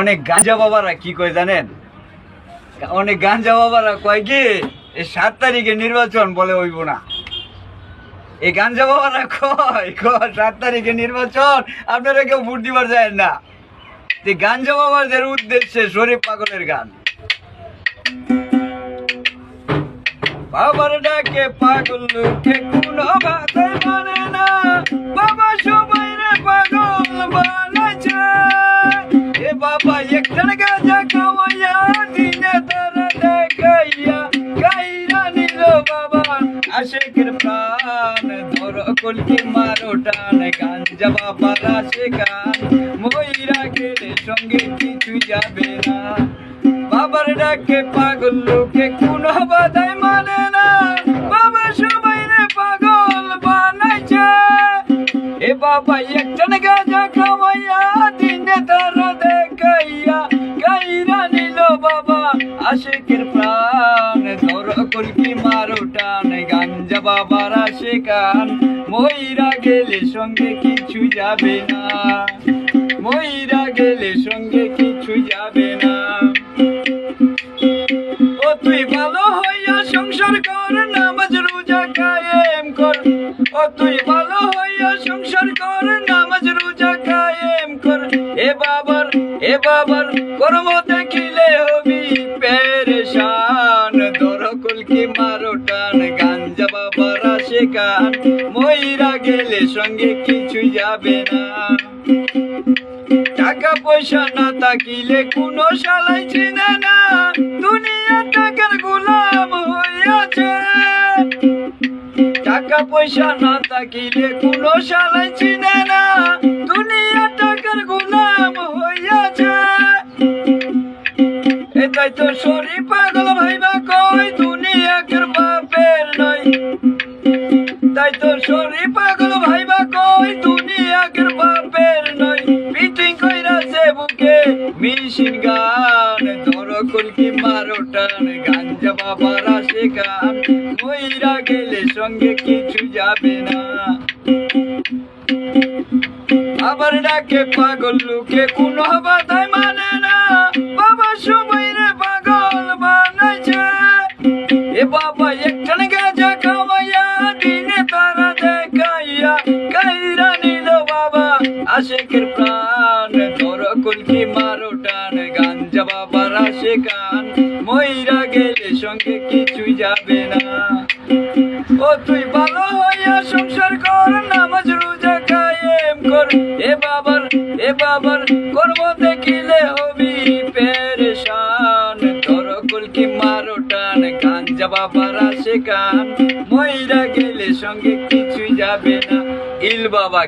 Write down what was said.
অনেক গাঞ্জা বাবারা কি কয় জানেন? অনেক বাবারা কয় কি, এই সাত তারিখে নির্বাচন বলে হইব না। এই বাবারা কয় কয় সাত তারিখে নির্বাচন? আপনারা কেউ ভোট দিবার যায় না। এই গাঞ্জা বাবাদের উদ্দেশ্যে শরীফ পাগলের গান। বাবার ডাকে পাগল কোনো মানে না। বাবা একজন গাজা খাওয়াইয়া, দিনে তারা দেখাইয়া, গাইরা নিল বাবা। আশেকের প্রাণ কলকি মারো টান, গাঞ্জা বাবার আসে গান ময়রা গেলে সঙ্গে কিছু যাবে না। বাবার ডাকে পাগল লোকে কোন বাধাই মানে না। বাবা সবাই রে পাগল বানাইছে। এ বাবা, একজন গাজা খাওয়াইয়া, দিনে তার আশেকের প্রাণ, ধর কলকি মারো টান, গাঞ্জা বাবার আসে কান ময়রা গেলে সঙ্গে কিছু যাবে না। ময়রা গেলে সঙ্গে কিছু যাবে না। ও তুই ভালো হইয়া সংসার কর, নামাজ রোজা কায়েম কর। ও তুই ভালো হইয়া সংসার কর, নামাজ রোজা কায়েম কর। এ বাবার এ বাবার কর্ম দেখিলে হবি। কলকি মারো টান গাঞ্জা বাবার আসে কান ময়রা গেলে সঙ্গে কিছু যাবে না। টাকা পয়সা না থাকিলে কোনো শালাই চিনে না। দুনিয়া টাকার গোলাম হইয়াছে। টাকা পয়সা না থাকিলে কোনো শালাই চিনে না। দুনিয়া টাকার গোলাম হইয়াছে। এটাই তো ধর কলকি মারো টান, গাঞ্জা বাবার আসে গান কইরা গেলে সঙ্গে কিছু যাবে না। আবার ডাকে পাগল, লোকে কোন বাধাই মানে না। বাবা সবাই রে পাগল বানাইছে। এ বাবা একজন গাজা খাওয়াইয়া, দিনে তারা দেখাইয়া, কাইরা নিল বাবা আশেকের প্রাণ। আসে কান ময়রা গেলে সঙ্গে কিছুই যাবে না। ও তুই ভালো হইয়া সংসার কর, নামাজ রোজা কায়েম কর। এ বাবার এ বাবার কর্ম দেখিলে হবি পেরেশান। ধর কলকি মারো টান, গাঞ্জা বাবার আসে কান। ময়রা গেলে সঙ্গে কিছুই যাবে না। ইল বাবা